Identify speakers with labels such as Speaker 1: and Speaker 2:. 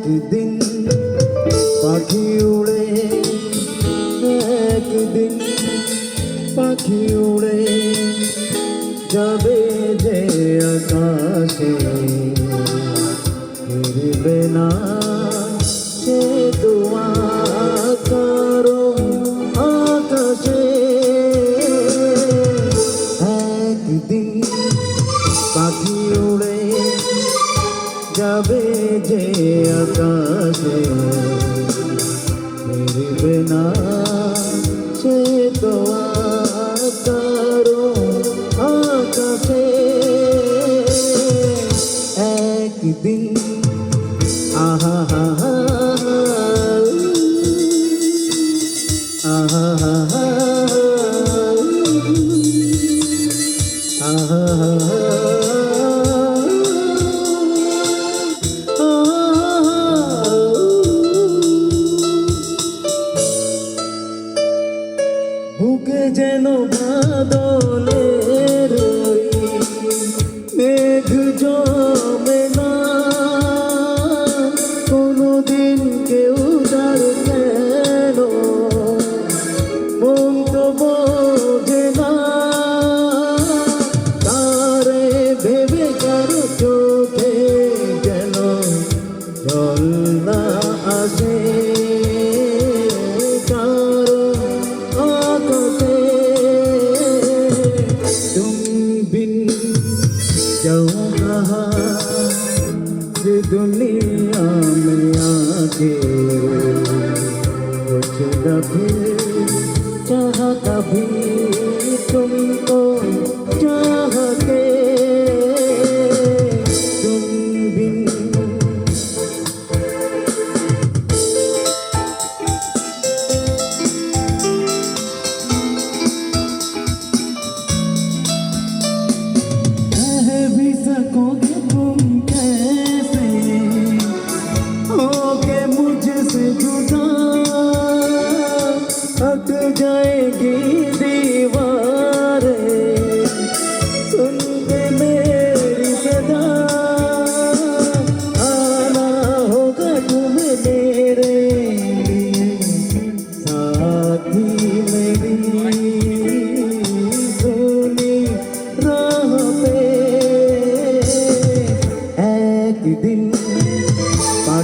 Speaker 1: একদিন পাখি উড়ে একদিন পাখি উড়ে যাবে যে আকাশে। ফিরবে না। যাবে যে আকাশে। ফিরবে না সে তো আকারো আকাশে। একদিন, আহা, হা হা আহা, হা হা, আহা বুকে জল না আসে কারো আকাশে तुम बिन जाऊँ कहाँ ये दुनिया में आके कुछ न फिर चाह कभी तुमको चाह